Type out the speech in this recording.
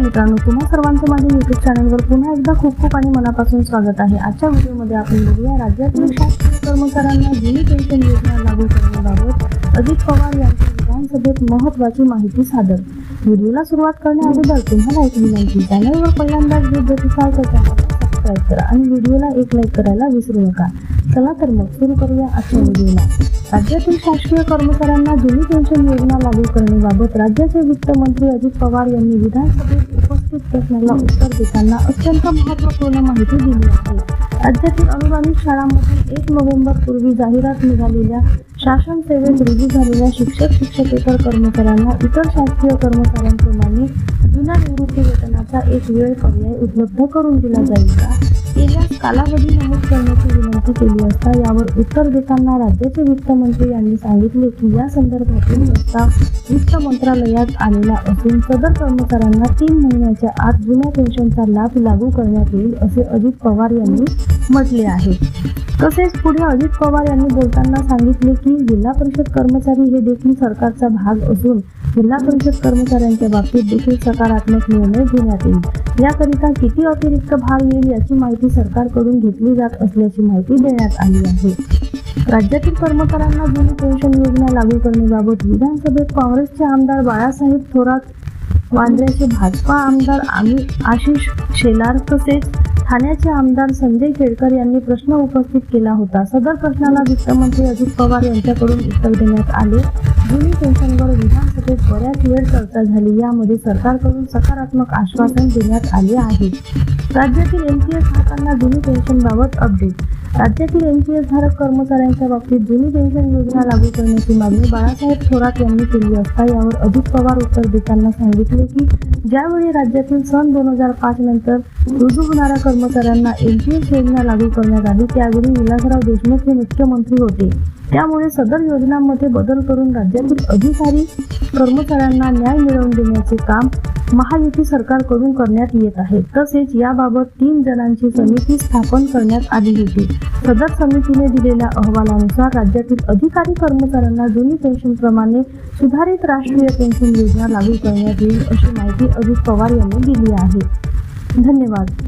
मित्रांनो तुम्हा सर्वांचं माझ्या यूट्यूब चॅनलवर पुन्हा एकदा खूप खूप आणि मनापासून स्वागत आहे. आजच्या व्हिडिओमध्ये आपण बघूया राज्यातील शासकीय कर्मचाऱ्यांना जुनी पेन्शन योजना लागू करण्याबाबत अजित पवार यांची विधानसभेत महत्त्वाची माहिती सादर. व्हिडिओला सुरुवात करण्याअगोदर तुम्हाला एक विनंती चॅनलवर पहिल्यांदाच भेट देत असाल तर चॅनलला सबस्क्राईब करा आणि व्हिडिओला एक लाईक करायला विसरू नका. चला तर मग सुरू करूया आजच्या व्हिडिओला. राज्यातील शासकीय कर्मचाऱ्यांना जुनी पेन्शन योजना लागू करण्याबाबत राज्याचे वित्तमंत्री अजित पवार यांनी विधानसभेत उपस्थित प्रश्नाला उत्तर देताना अत्यंत महत्त्वपूर्ण माहिती दिली आहे. राज्यातील अनुदानित शाळांमध्ये एक नोव्हेंबर पूर्वी जाहिरात निघालेल्या शासन सेवेत रुजू झालेल्या शिक्षक शिक्षकेतर कर्मचाऱ्यांना इतर शासकीय कर्मचाऱ्यांप्रमाणे विना निवृत्ती वेतनाचा एक वेळ पर्याय उपलब्ध करून दिला जाईल का? कालावधी नमूद करण्याची विनंती केली असता यावर उत्तर देताना राज्याचे वित्तमंत्री यांनी सांगितले की या संदर्भातील प्रस्ताव वित्त मंत्रालयात आलेला असून सदर कर्मचाऱ्यांना तीन महिन्याच्या आत जुन्या पेन्शनचा लाभ लागू करण्यात येईल असे अजित पवार यांनी म्हटले आहे. तसेच पुढे अजित पवार यांनी बोलताना सांगितले की जिल्हा परिषद कर्मचारी हे देखील सरकारचा भाग असून जिल्हा परिषद कर्मचाऱ्यांच्या बाबतीत देखील सकारात्मक निर्णय घेण्यात येईल. याकरिता किती अतिरिक्त भार येईल याची माहिती सरकारकडून घेतली जात असल्याची माहिती देण्यात आली आहे. राज्यातील कर्मचाऱ्यांना जुनी पेन्शन योजना लागू करण्याबाबत विधानसभेत काँग्रेसचे आमदार बाळासाहेब थोरात वांद्र्याचे भाजपा आमदार आमी आशिष शेलार तसेच ठाण्याचे आमदार संजय केळकर यांनी प्रश्न उपस्थित केला होता. सदर प्रश्नाला वित्तमंत्री अजित पवार यांच्याकडून उत्तर देण्यात आले. जुनी पेन्शनवर बऱ्याच वेळ चर्चा झाली. यामध्ये सरकारकडून सकारात्मक आश्वासन देण्यात आले आहे. राज्यातील एनपीएस धारकांना जुनी पेन्शनबाबत अपडेट राज्यातील एनपीएस धारक कर्मचाऱ्यांच्या बाबतीत जुनी पेन्शन योजना लागू करण्याची मागणी बाळासाहेब थोरात यांनी केली असता यावर अजित पवार उत्तर देताना सांगितले की ज्यावेळी राज्यातील सन दोन हजार पाच नंतर रुजू होणाऱ्या कर्मचाऱ्यांना एनपीएस योजना लागू करण्यात आली त्यावेळी विलासराव देशमुख हे मुख्यमंत्री होते. त्यामुळे सदर योजनांमध्ये बदल करून राज्यातील अधिकारी कर्मचाऱ्यांना न्याय मिळवून देण्याचे काम महायुती सरकारकडून करण्यात येत आहे. तसेच याबाबत तीन जणांची समिती स्थापन करण्यात आली होती. सदर समितीने दिलेल्या अहवालानुसार राज्यातील अधिकारी कर्मचाऱ्यांना जुनी पेन्शनप्रमाणे सुधारित राष्ट्रीय पेन्शन योजना लागू करण्यात येईल अशी माहिती अजित पवार यांनी दिली आहे. धन्यवाद.